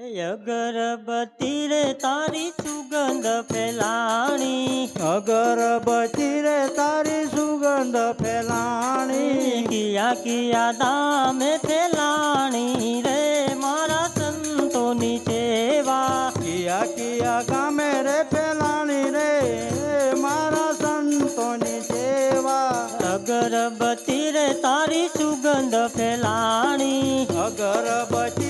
અગરબત્તી રે તારી સુગંધ ફેલાણી અગરબત્તી રે તારી સુગંધ ફેલાણી કિયા કિયા દામે ફેલાણી રે મારા સંતોની સેવા કિયા કિયા ગામે રે ફેલાણી રે મારા સંતોની સેવા અગરબત્તી રે તારી સુગંધ ફેલાણી અગરબત્તી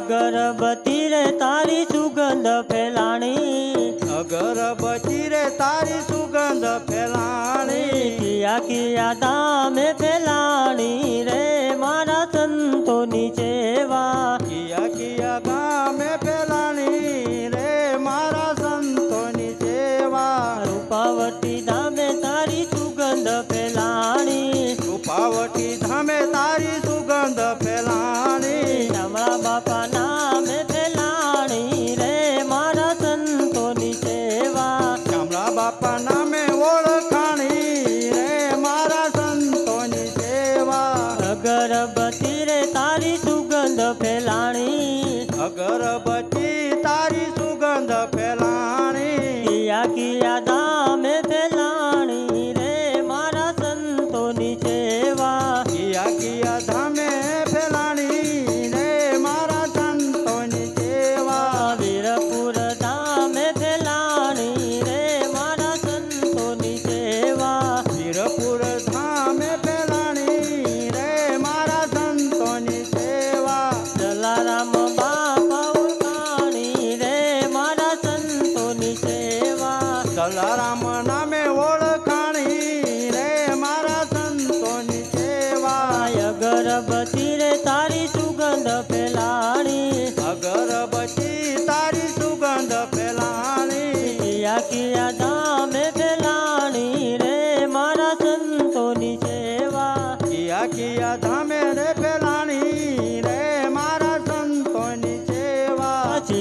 અગરબત્તી રે તારી સુગંધ ફેલાણી. અગરબત્તી રે તારી સુગંધ ફેલાણી. કિયા કિયા દામે পানা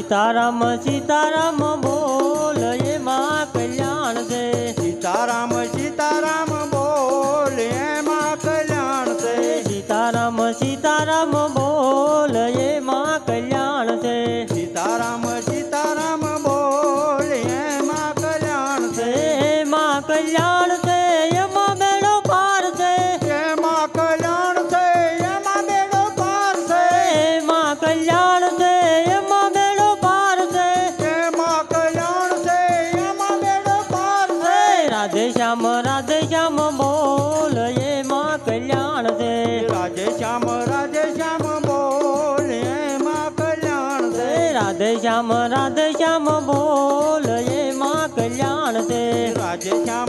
સીતારામ સીતારામ બોલ એમાં કલ્યાણ છે. સીતારામ રાધે શ્યામ રાધે શ્યામ બોલ એમાં કલ્યાણ છે. રાધે શ્યામ રાધે શ્યામ બોલ એમાં કલ્યાણ છે. રાધે શ્યામ રાધે શ્યામ બોલ એમાં કલ્યાણ છે. રાધે શ્યામ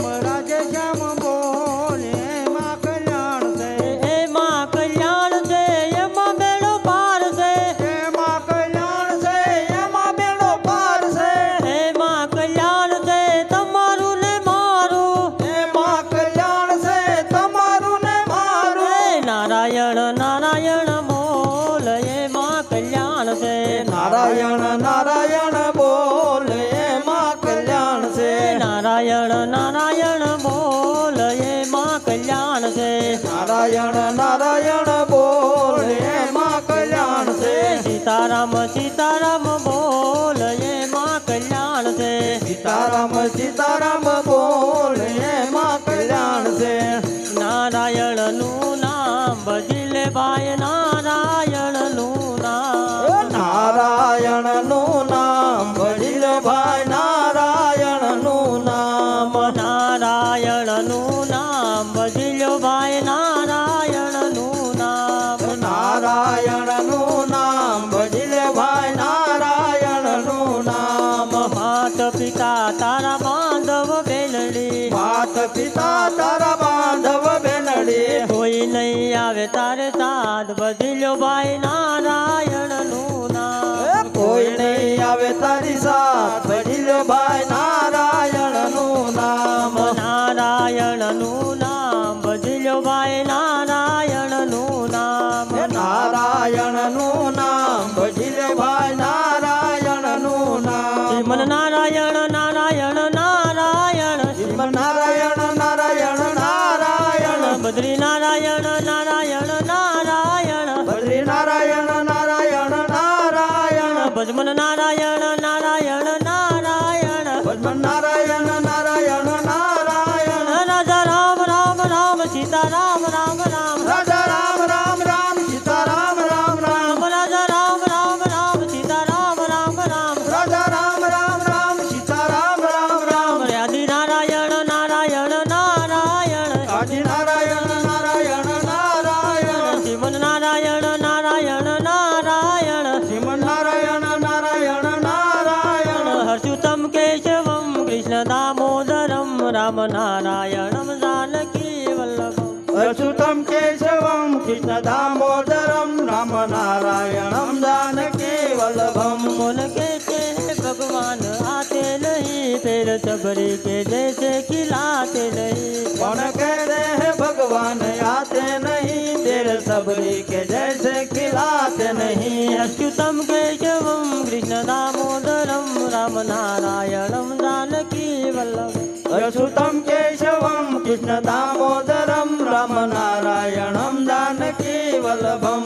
નારાયણ નારાયણ બોલ એમાં કલ્યાણ છે. નારાયણ નારાયણ બોલ એમાં કલ્યાણ છે. નારાયણ નારાયણ બોલ એમાં કલ્યાણ છે. નારાયણ નારાયણ બોલ એમાં કલ્યાણ છે. સીતારામ સીતારામ બોલ એમાં કલ્યાણ છે. સીતારામ સીતારામ નારાયણનું નામ ભજલ ભાઈ નારાયણનું નામ નારાયણનું નામ ભજલ ભાઈ નારાયણનું નામ. નારાયણનું નામ ભજલ ભાઈ નારાયણ નામ. માત પિતા તારા બાંધવ બેનડી. માત પિતા તારા બાંધવ બેનડી. કોઈ નહીં આવે તારે સાધ ભજ નારાયણનું નામ ભજલો ભાઈ નારાયણનું નામ. નારાયણનું નામ ભજલો ભાઈ નારાયણનું નામ. શ્રીમન નારાયણ નારાયણ નારાયણ. શ્રીમન નારાયણ નારાયણ નારાયણ. બદ્રી નારાયણ નારાયણ दामोदरम राम नारायणम नम नारायणं जानकीवल्लभं मुल्के के भगवान आते नहीं फिर सबरी के जैसे खिलाते नहीं। कौन कह रहे भगवान आते नहीं तेरे सबरी के जैसे खिलाते नहीं। अच्युतम केशवम कृष्ण दामोदरम राम नारायणम जानकी वल्लभ। अच्युतम केशवम कृष्ण दामोदरम राम नारायणम కేవలభం.